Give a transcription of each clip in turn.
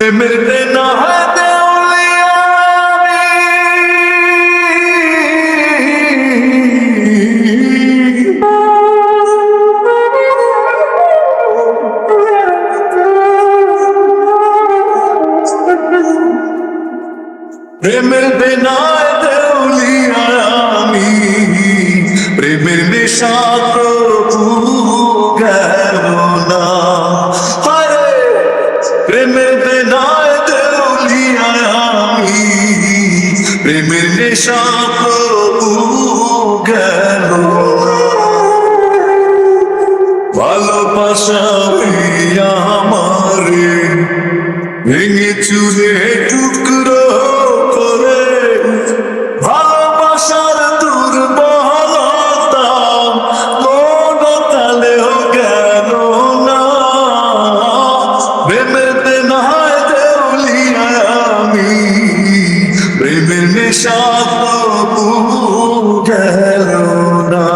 ਮੇਰੇ ਨਾਲ प्रेम बिना दौलिया প্রেমের বেনায় দেউলিয়া আমি, প্রেমের নেশা প্রভু গেল। ভালোবাসা আমারে, ভেঙে চুরে টুকরো করে। ভালোবাসার দুর্বলতা কোন তালেও গেল না। প্রেমের গেল না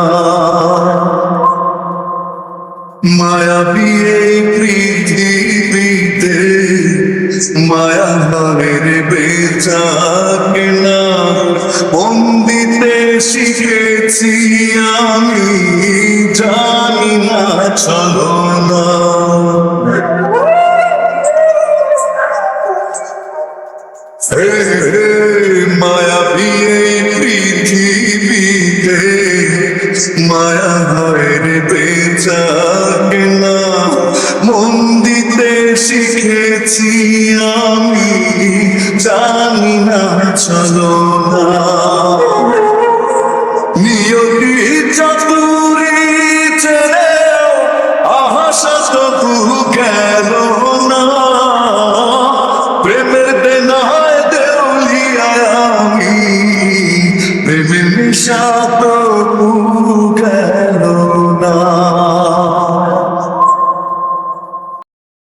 মায়াবী এই পৃথিবীতে, মায়া ভাবের বেচাকে না বন্দিতে শিখেছি আমি, জানি না চলো না হে হে মায়াবী পৃথিবীতে মায়া হয় বেচাকে না মন দিতে শিখেছি আমি জানি না চলো না নিয়তি চাতুরি ছেড়ে আশা তবু গেল না প্রেমের দেউলিয়া আমি প্রেমের নিশা।